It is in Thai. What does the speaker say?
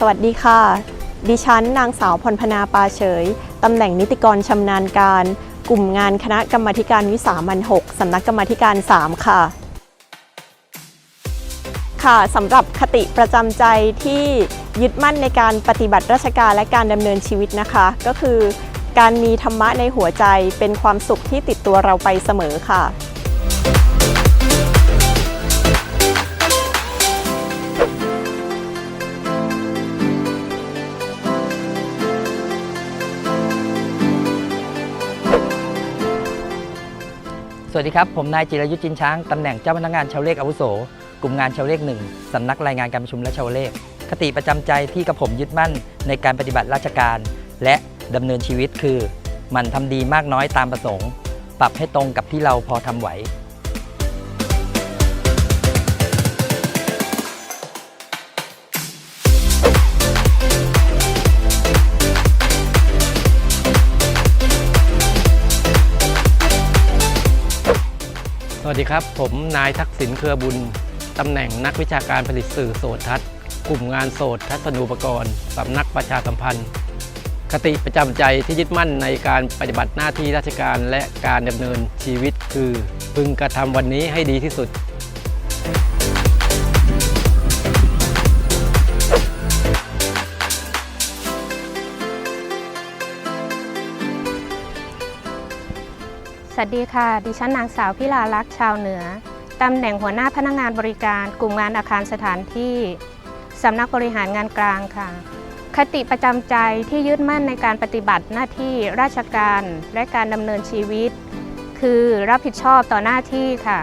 สวัสดีค่ะ ดิฉันนางสาวพรพนาปาเฉย ตำแหน่งนิติกรชำนาญการ กลุ่มงานคณะกรรมการวิสามัน6สำนักกรรมาธิการ 3 ค่ะ ค่ะสำหรับคติประจำใจที่ยึดมั่นในการปฏิบัติราชการและการดำเนินชีวิตนะคะ ก็คือการมีธรรมะในหัวใจเป็นความสุขที่ติดตัวเราไปเสมอค่ะ วัสดีครับ ผมนายจิรยุทธ์จินช้าง ตำแหน่งเจ้าพนักงานชาวเลขอาวุโส กลุ่มงานชาวเลขหนึ่งสำนักรายงานการประชุมและชาวเลข คติประจำใจที่กระผมยึดมั่นในการปฏิบัติราชการ และดำเนินชีวิตคือ มันทำดีมากน้อยตามประสงค์ ปรับให้ตรงกับที่เราพอทำไหว วัสดีครับ ผมนายทักษิณเครือบุญ ตำแหน่งนักวิชาการผลิตสื่อโสตทัศน์กลุ่มงานโสตทัศนูปกรณ์สำนักประชาสัมพันธ์ คติประจำใจที่ยึดมั่นในการปฏิบัติหน้าที่ราชการและการดำเนินชีวิตคือ พึงกระทำวันนี้ให้ดีที่สุด สวัสดีค่ะ ดิฉันนางสาวพิลาลักษ์ชาวเหนือ ตำแหน่งหัวหน้าพนักงานบริการ กลุ่มงานอาคารสถานที่ สำนักบริหารงานกลางค่ะ คติประจำใจที่ยึดมั่นในการปฏิบัติหน้าที่ราชการและการดำเนินชีวิต คือรับผิดชอบต่อหน้าที่ค่ะ